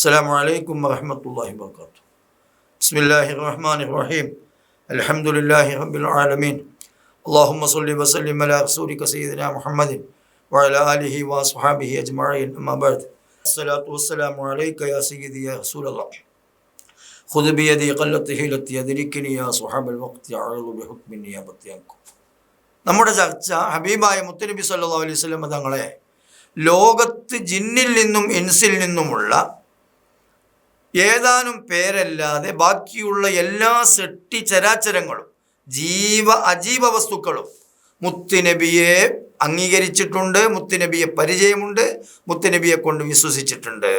السلام عليكم ورحمة الله وبركاته بسم الله الرحمن الرحيم الحمد لله رب العالمين اللهم صل وسلم على رسولك سيدنا محمد وعلى آله وصحبه أجمعين أما بعد الصلاة والسلام عليك يا سيدي يا رسول الله خذ بيدي قلت هيلتي يدركني يا صحاب الوقت أعرض بحكم النيابة عنكم നമ്മുടെ ചർച്ച ഹബീബായ മുത്തനബി സല്ലാ അലൈഹി സ്വലം തങ്ങളെ ലോകത്ത് ജിന്നിൽ നിന്നും ഇൻസിൽ നിന്നുമുള്ള ഏതാനും പേരല്ലാതെ ബാക്കിയുള്ള എല്ലാ സെട്ടി ചരാചരങ്ങളും ജീവ അജീവ വസ്തുക്കളും മുത്തുനബിയെ അംഗീകരിച്ചിട്ടുണ്ട് മുത്തുനബിയെ പരിചയമുണ്ട് മുത്തുനബിയെ കൊണ്ട് വിശ്വസിച്ചിട്ടുണ്ട്.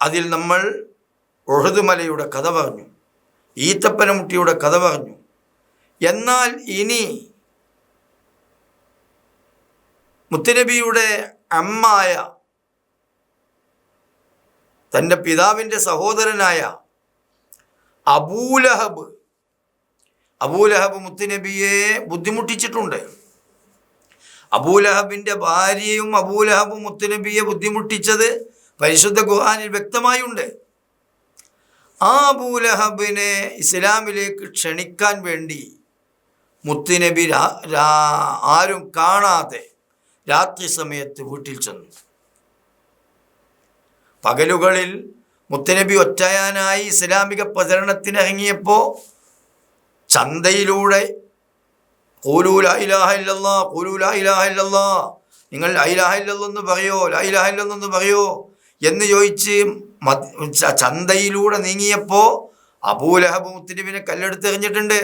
അതിൽ നമ്മൾ ഒഴുതുമലയുടെ കഥ പറഞ്ഞു ഈത്തപ്പനമുട്ടിയുടെ കഥ പറഞ്ഞു. എന്നാൽ ഇനി മുത്തുനബിയുടെ അമ്മായ തന്റെ പിതാവിന്റെ സഹോദരനായ അബൂലഹബ് അബൂലഹബ് മുത്തുനബിയെ ബുദ്ധിമുട്ടിച്ചിട്ടുണ്ട്. അബൂലഹബിന്റെ ഭാര്യയും അബൂലഹബ് മുത്തുനബിയെ ബുദ്ധിമുട്ടിച്ചത് പരിശുദ്ധ ഖുർആനിൽ വ്യക്തമായുണ്ട്. ആ അബൂലഹബിനെ ഇസ്ലാമിലേക്ക് ക്ഷണിക്കാൻ വേണ്ടി മുത്തുനബി ആരും കാണാതെ രാത്രി സമയത്ത് വീട്ടിൽ ചെന്നു. പകലുകളിൽ മുത്തനബി ഒറ്റയാനായി ഇസ്ലാമിക പ്രചരണത്തിന് ഇറങ്ങിയപ്പോൾ ചന്തയിലൂടെ നിങ്ങൾ ലൈലാഹില്ലെന്ന് പറയോ ലൈലാഹില്ലെന്ന് പറയോ? എന്ന് ചോദിച്ച് ചന്തയിലൂടെ നീങ്ങിയപ്പോൾ അബൂലഹബ് മുത്തനബിനെ കല്ലെടുത്തെറിഞ്ഞിട്ടുണ്ട്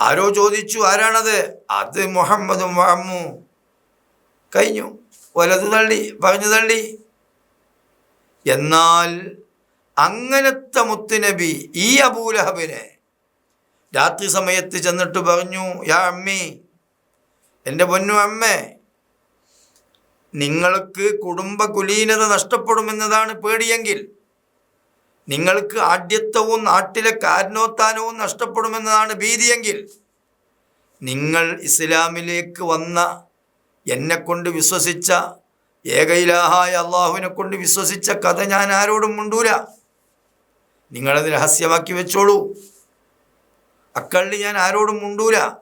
ആരോ ചോദിച്ചു ആരാണത്? അത് മുഹമ്മദും വഅമ്മു കഴിഞ്ഞു. വലത് തള്ളി പറഞ്ഞു തള്ളി. എന്നാൽ അങ്ങനത്തെ മുത്തുനബി ഈ അബൂലഹബിനെ രാത്രി സമയത്ത് ചെന്നിട്ട് പറഞ്ഞു യാ അമ്മി എന്റെ പൊന്നു അമ്മേ നിങ്ങൾക്ക് കുടുംബ കുലീനത നഷ്ടപ്പെടുമെന്നതാണ് പേടിയെങ്കിൽ നിങ്ങൾക്ക് ആഢ്യത്വവും നാട്ടിലെ കാരണോത്താനവും നഷ്ടപ്പെടുമെന്നതാണ് ഭീതിയെങ്കിൽ നിങ്ങൾ ഇസ്ലാമിലേക്ക് വന്ന എന്നെക്കൊണ്ട് വിശ്വസിച്ച ഏകയിലാഹായ അള്ളാഹുവിനെ കൊണ്ട് വിശ്വസിച്ച കഥ ഞാൻ ആരോടും മുണ്ടൂല. നിങ്ങളത് രഹസ്യമാക്കി വെച്ചോളൂ. അക്കള്ളി ഞാൻ ആരോടും മുണ്ടൂല.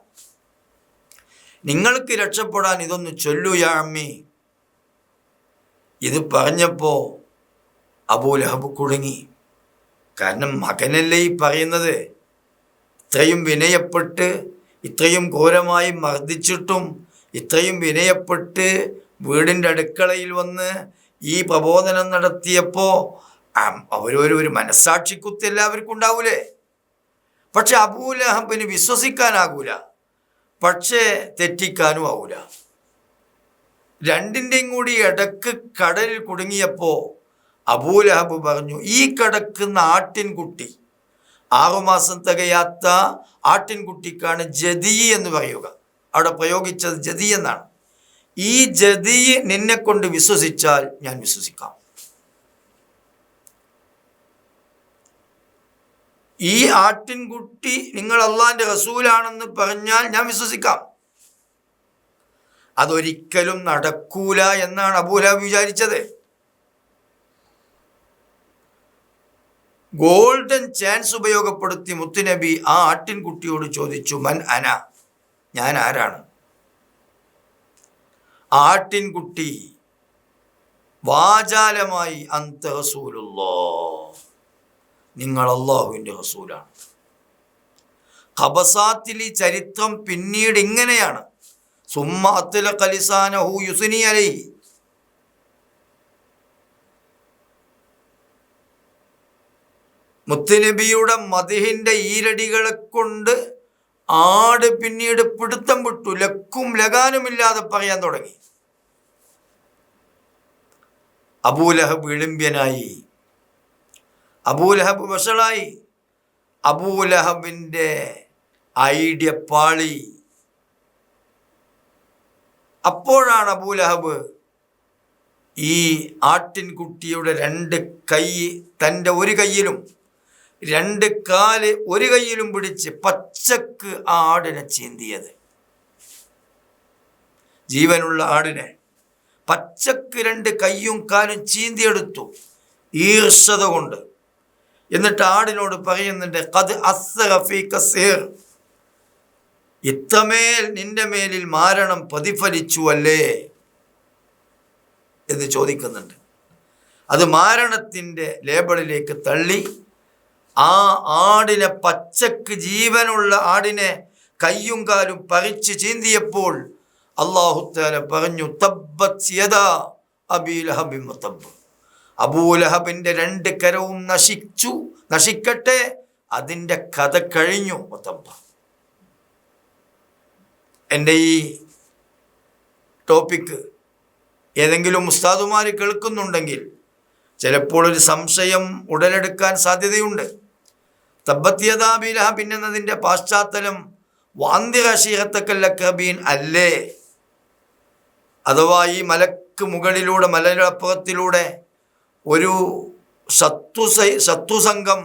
നിങ്ങൾക്ക് രക്ഷപ്പെടാൻ ഇതൊന്ന് ചൊല്ലൂ യാ അമ്മി. ഇത് പറഞ്ഞപ്പോൾ അബൂലഹബ് കുടുങ്ങി. കാരണം മകനല്ലേ ഈ പറയുന്നത്? ഇത്രയും വിനയപ്പെട്ട് ഇത്രയും ഘോരമായി മർദ്ദിച്ചിട്ടും ഇത്രയും വിനയപ്പെട്ട് വീടിന്റെ അടുക്കളയിൽ വന്ന് ഈ പ്രബോധനം നടത്തിയപ്പോൾ അവരൊരു ഒരു മനസ്സാക്ഷിക്കുത്ത് എല്ലാവർക്കും ഉണ്ടാവൂലേ? പക്ഷെ അബൂലഹബിന് വിശ്വസിക്കാനാകൂല. പക്ഷേ തെറ്റിക്കാനും ആവൂല. രണ്ടിന്റെയും കൂടി ഇടയ്ക്ക് കടലിൽ കുടുങ്ങിയപ്പോൾ അബൂലഹബ് പറഞ്ഞു ഈ കിടക്കുന്ന ആട്ടിൻകുട്ടി ആറുമാസം തികയാത്ത ആട്ടിൻകുട്ടിക്കാണ് ജതി എന്ന് പറയുക. അവിടെ പ്രയോഗിച്ചത് ജതി എന്നാണ്. ഈ ജതി നിന്നെ കൊണ്ട് വിശ്വസിച്ചാൽ ഞാൻ വിശ്വസിക്കാം. ഈ ആട്ടിൻകുട്ടി നിങ്ങൾ അള്ളാന്റെ റസൂലാണെന്ന് പറഞ്ഞാൽ ഞാൻ വിശ്വസിക്കാം. അതൊരിക്കലും നടക്കൂല എന്നാണ് അബൂല വിചാരിച്ചത്. ഗോൾഡൻ ചാൻസ് ഉപയോഗപ്പെടുത്തി മുത്തുനബി ആ ആട്ടിൻകുട്ടിയോട് ചോദിച്ചു മൻ അന? ഞാൻ ആരാണ്? ആട്ടിൻകുട്ടി വാചാലമായി അന്ത ഹസൂലുള്ളോ നിങ്ങൾ അള്ളാഹുവിന്റെ ഹസൂലാണ് ഖബസാത്തിൽ ഈ ചരിത്രം പിന്നീട് ഇങ്ങനെയാണ്. സുമ്മ അത്തുല കലിസാനഹു യുസുനി അലൈ മുത്തുനബിയുടെ മതിഹിന്റെ ഈരടികളെ കൊണ്ട് ആട് പിന്നീട് പിടുത്തം വിട്ടു. ലക്കും ലഗാനുമില്ലാതെ പറയാൻ തുടങ്ങി. അബൂലഹബ് ഇളിമ്പ്യനായി അബൂലഹബ് വഷളായി. അബൂലഹബിന്റെ ഐഡിയ പാളി. അപ്പോഴാണ് അബൂലഹബ് ഈ ആട്ടിൻകുട്ടിയുടെ രണ്ട് കൈ തന്റെ ഒരു കയ്യിലും രണ്ട് കാൽ ഒരു കയ്യിലും പിടിച്ച് പച്ചക്ക് ആ ആടിനെ ചീന്തിയത്. ജീവനുള്ള ആടിനെ പച്ചക്ക് രണ്ട് കയ്യും കാലും ചീന്തിയെടുത്തു ഈർഷത കൊണ്ട്. എന്നിട്ട് ആടിനോട് പറയുന്നുണ്ട് കത് അസീർ ഇത്തമേൽ നിന്റെ മേലിൽ മാരണം പ്രതിഫലിച്ചു അല്ലേ? എന്ന് ചോദിക്കുന്നുണ്ട്. അത് മാരണത്തിന്റെ ലേബിളിലേക്ക് തള്ളി ആ ആടിനെ പച്ചക്ക് ജീവനുള്ള ആടിനെ കയ്യും കാലും പറിച്ച് ചീന്തിയപ്പോൾ അള്ളാഹുത്താല പറഞ്ഞു അബൂലഹബിന്റെ രണ്ട് കരവും നശിച്ചു നശിക്കട്ടെ അതിന്റെ കഥ കഴിഞ്ഞു മുത്തബ്ബ എന്റെ ഈ ടോപ്പിക്ക് ഏതെങ്കിലും ഉസ്താദുമാർ കേൾക്കുന്നുണ്ടെങ്കിൽ ചിലപ്പോൾ ഒരു സംശയം ഉടലെടുക്കാൻ സാധ്യതയുണ്ട്. തബ്ബത്യതാബിലഹബിൻ പിന്നെന്നതിന്റെ പാശ്ചാത്തലം വാന്തികശീഹത്തക്കല്ലക്കബീൻ അല്ലേ? അഥവാ ഈ മലക്ക് മുകളിലൂടെ മലയപ്പുറത്തിലൂടെ ഒരു സത്വ സത്വസംഘം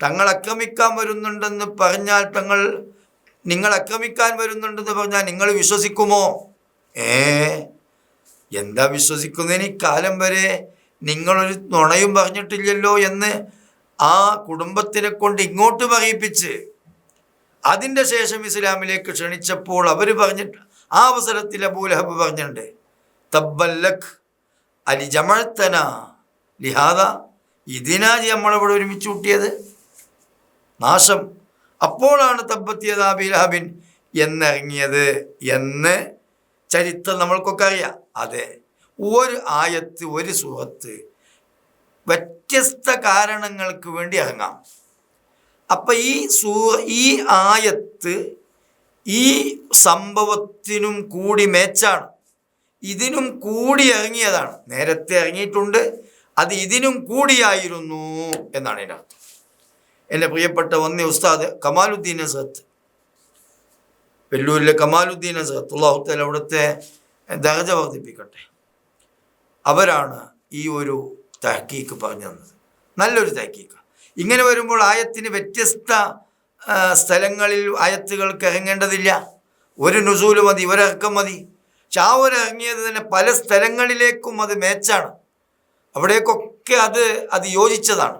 തങ്ങൾ ആക്രമിക്കാൻ വരുന്നുണ്ടെന്ന് പറഞ്ഞാൽ തങ്ങൾ നിങ്ങൾ ആക്രമിക്കാൻ വരുന്നുണ്ടെന്ന് പറഞ്ഞാൽ നിങ്ങൾ വിശ്വസിക്കുമോ? ഏ എന്താ വിശ്വസിക്കുന്നതിന് കാലം വരെ നിങ്ങളൊരു നുണയും പറഞ്ഞിട്ടില്ലല്ലോ എന്ന് ആ കുടുംബത്തിനെ കൊണ്ട് ഇങ്ങോട്ട് പറയിപ്പിച്ച് അതിന്റെ ശേഷം ഇസ്ലാമിലേക്ക് ക്ഷണിച്ചപ്പോൾ അവർ പറഞ്ഞിട്ട് ആ അവസരത്തിൽ അബൂലഹബ് പറഞ്ഞിട്ടുണ്ട് തബ്ബല്ലഖ് അലി ജമഴത്തന ലിഹാദ ഇതിനാ നമ്മളിവിടെ ഒരുമിച്ച് കൂട്ടിയത്? നാശം. അപ്പോഴാണ് തബ്ബത്തിയത് അബിലഹബിൻ എന്നിറങ്ങിയത് എന്ന് ചരിത്രം നമ്മൾക്കൊക്കെ അറിയാം. അതെ ഒരു ആയത്ത് ഒരു സുഹത്ത് വ്യത്യസ്ത കാരണങ്ങൾക്ക് വേണ്ടി ഇറങ്ങാം. അപ്പം ഈ സൂ ഈ ആയത്ത് ഈ സംഭവത്തിനും കൂടി മേച്ചാണ് ഇതിനും കൂടി ഇറങ്ങിയതാണ്. നേരത്തെ ഇറങ്ങിയിട്ടുണ്ട്. അത് ഇതിനും കൂടിയായിരുന്നു എന്നാണ് എന്റെ അർത്ഥം. എന്റെ പ്രിയപ്പെട്ട വന്നി ഉസ്താദ് കമാലുദ്ദീൻ അസത്ത് വെല്ലൂരിലെ കമാലുദ്ദീൻ അസത്ത് ഉള്ളാഹുത്തൽ അവിടുത്തെ ദഹജ വർദ്ധിപ്പിക്കട്ടെ. അവരാണ് ഈ ഒരു തഹക്കീക്ക് പറഞ്ഞു തന്നത്. നല്ലൊരു തഹക്കീക്ക് ഇങ്ങനെ വരുമ്പോൾ ആയത്തിന് വ്യത്യസ്ത സ്ഥലങ്ങളിൽ ആയത്തുകൾക്ക് ഇറങ്ങേണ്ടതില്ല. ഒരു നുസൂൽ മതി ഒരിറക്കം മതി. പക്ഷെ ആ തന്നെ പല സ്ഥലങ്ങളിലേക്കും അത് മേച്ചാണ് അവിടേക്കൊക്കെ അത് അത് യോജിച്ചതാണ്.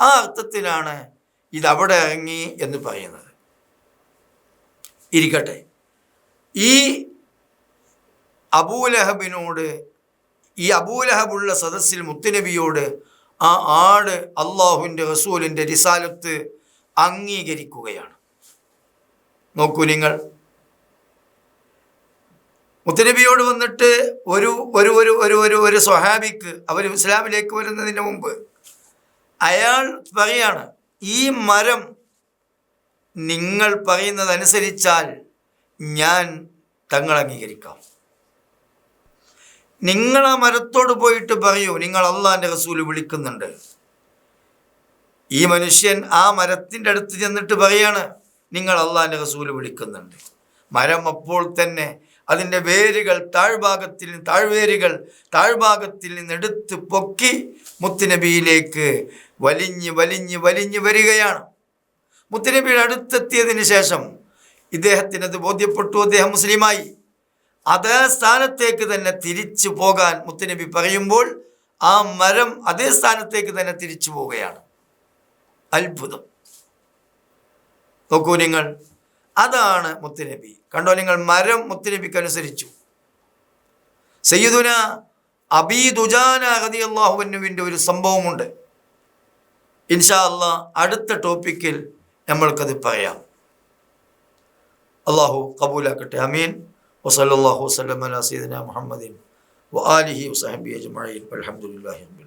ആ അർത്ഥത്തിലാണ് ഇത് അവിടെ ഇറങ്ങി എന്ന് പറയുന്നത്. ഇരിക്കട്ടെ. ഈ അബൂലഹബിനോട് ഈ അബൂലഹബുള്ള സദസ്സിൽ മുത്തുനബിയോട് ആ ആട് അള്ളാഹുവിന്റെ റസൂലിന്റെ റിസാലത്ത് അംഗീകരിക്കുകയാണ്. നോക്കൂ നിങ്ങൾ. മുത്തനബിയോട് വന്നിട്ട് ഒരു ഒരു ഒരു ഒരു ഒരു ഒരു സ്വഹാബിക്ക് അവർ ഇസ്ലാമിലേക്ക് വരുന്നതിന് മുമ്പ് അയാൾ പറയാണ് ഈ മരം നിങ്ങൾ പറയുന്നതനുസരിച്ചാൽ ഞാൻ തങ്ങൾ അംഗീകരിക്കാം. നിങ്ങൾ ആ മരത്തോട് പോയിട്ട് പറയൂ നിങ്ങൾ അള്ളാന്റെ റസൂൽ വിളിക്കുന്നുണ്ട്. ഈ മനുഷ്യൻ ആ മരത്തിന്റെ അടുത്ത് ചെന്നിട്ട് പറയാണ് നിങ്ങൾ അള്ളാന്റെ റസൂൽ വിളിക്കുന്നുണ്ട്. മരം അപ്പോൾ തന്നെ അതിന്റെ വേരുകൾ താഴ്ഭാഗത്തിൽ നിന്ന് താഴ്വേരുകൾ താഴ്ഭാഗത്തിൽ നിന്ന് എടുത്ത് പൊക്കി മുത്തുനബിയിലേക്ക് വലിഞ്ഞ് വലിഞ്ഞ് വലിഞ്ഞ് വരികയാണ്. മുത്തുനബിയുടെ അടുത്തെത്തിയതിന് ശേഷം ഇദ്ദേഹത്തിനത് ബോധ്യപ്പെട്ടു അദ്ദേഹം മുസ്ലിമായി. അതേ സ്ഥാനത്തേക്ക് തന്നെ തിരിച്ചു പോകാൻ മുത്തുനബി പറയുമ്പോൾ ആ മരം അതേ സ്ഥാനത്തേക്ക് തന്നെ തിരിച്ചു പോവുകയാണ്. അത്ഭുതം. നോക്കൂ നിങ്ങൾ. അതാണ് മുത്തുനബി. കണ്ടോ നിങ്ങൾ? മരം മുത്തുനബിക്ക് അനുസരിച്ചു. സയ്യിദുന അബീദുജാന റളിയല്ലാഹുവിന്റെ ഒരു സംഭവമുണ്ട്. ഇൻഷാ അള്ളാ അടുത്ത ടോപ്പിക്കിൽ നമ്മൾക്കത് പറയാം. അള്ളാഹു കബൂലാക്കട്ടെ. അമീൻ വസല്ലാഹു വസ്ലം അല സീദന മുഹമ്മദിൻ വ ആലിഹി വസഹബി വൽഹംദുലില്ലാഹി റബ്ബിൽ